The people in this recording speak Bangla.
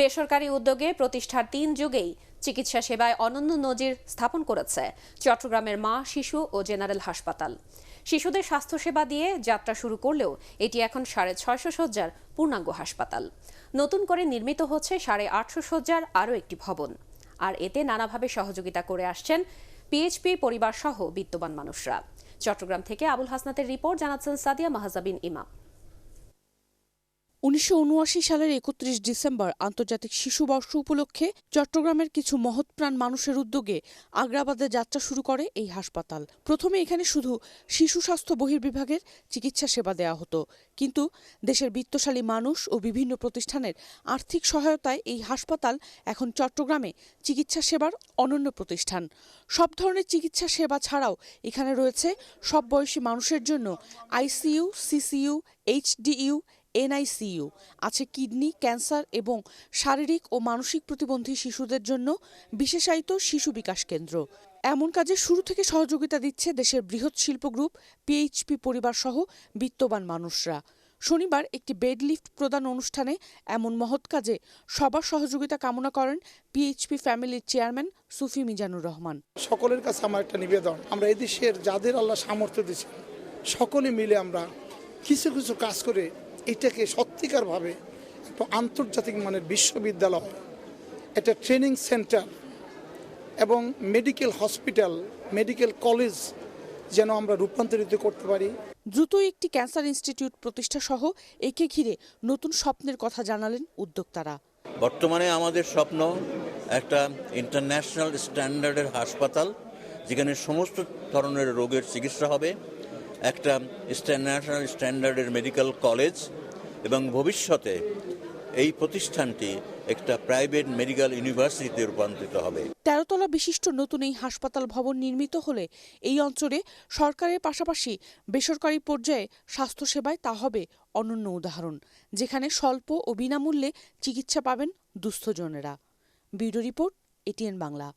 বেসরকারি উদ্যোগে প্রতিষ্ঠার তিন যুগেই চিকিৎসা সেবায় অনন্য নজির স্থাপন করেছে চট্টগ্রামের মা, শিশু ও জেনারেল হাসপাতাল। শিশুদের স্বাস্থ্যসেবা দিয়ে যাত্রা শুরু করলেও এটি এখন সাড়ে ছয়শো শয্যার পূর্ণাঙ্গ হাসপাতাল। নতুন করে নির্মিত হচ্ছে সাড়ে আটশো শয্যার আরও একটি ভবন। আর এতে নানাভাবে সহযোগিতা করে আসছেন পিএইচপি পরিবার সহ বিত্তবান মানুষরা। চট্টগ্রাম থেকে আবুল হাসনাতের রিপোর্ট জানাচ্ছেন সাদিয়া মাহাজাবিন ইমাম। উনিশশো উনআশি সালের একত্রিশ ডিসেম্বর আন্তর্জাতিক শিশু বর্ষ উপলক্ষে চট্টগ্রামের কিছু মহৎপ্রাণ মানুষের উদ্যোগে আগ্রাবাদে যাত্রা শুরু করে এই হাসপাতাল। প্রথমে এখানে শুধু শিশু স্বাস্থ্য বহির্বিভাগের চিকিৎসা সেবা দেওয়া হতো, কিন্তু দেশের বিত্তশালী মানুষ ও বিভিন্ন প্রতিষ্ঠানের আর্থিক সহায়তায় এই হাসপাতাল এখন চট্টগ্রামে চিকিৎসা সেবার অনন্য প্রতিষ্ঠান। সব ধরনের চিকিৎসা সেবা ছাড়াও এখানে রয়েছে সব বয়সী মানুষের জন্য আইসিইউ, সিসিইউ, এইচডিইউ এনআইসিইউ আছে কিডনি, ক্যান্সার এবং শারীরিক ও মানসিক প্রতিবন্ধী শিশুদের জন্য বিশেষায়িত শিশু বিকাশ কেন্দ্র। এমন কাজে শুরু থেকে সহযোগিতা দিচ্ছে দেশের বৃহৎ শিল্প গ্রুপ, পিএইচপি পরিবার সহ বিত্তবান মানুষরা। শনিবার একটি বেড লিফট প্রদান অনুষ্ঠানে এমন মহৎ কাজে সবার সহযোগিতা কামনা করেন পিএইচপি ফ্যামিলির চেয়ারম্যান সুফি মিজানুর রহমান। সকলের কাছে আমার একটা নিবেদন, আমরা এদেশের যাদের আল্লাহ সামর্থ্য দিয়েছে সকলে মিলে আমরা কিছু কিছু কাজ করে এটাকে সত্যিকারভাবে একটা আন্তর্জাতিক মানের বিশ্ববিদ্যালয় একটা ট্রেনিং সেন্টার এবং মেডিকেল হসপিটাল মেডিকেল কলেজ যেন আমরা রূপান্তরিত করতে পারি। দ্রুত একটি ক্যান্সার ইনস্টিটিউট প্রতিষ্ঠা সহ একে ঘিরে নতুন স্বপ্নের কথা জানালেন উদ্যোক্তারা। বর্তমানে আমাদের স্বপ্ন একটা ইন্টারন্যাশনাল স্ট্যান্ডার্ডের হাসপাতাল যেখানে সমস্ত ধরনের রোগের চিকিৎসা হবে। একটা ইন্টারন্যাশনাল স্ট্যান্ডার্ডের মেডিকেল কলেজ এবং ভবিষ্যতে এই প্রতিষ্ঠানটি একটা প্রাইভেট মেডিকেল ইউনিভার্সিটিতে রূপান্তরিত হবে। তেরোতলা বিশিষ্ট নতুন এই হাসপাতাল ভবন নির্মিত হলে এই অঞ্চলে সরকারের পাশাপাশি বেসরকারি পর্যায়ে স্বাস্থ্যসেবায় তা হবে অনন্য উদাহরণ, যেখানে স্বল্প ও বিনামূল্যে চিকিৎসা পাবেন দুস্থজনেরা। Bureau report, ATN Bangla.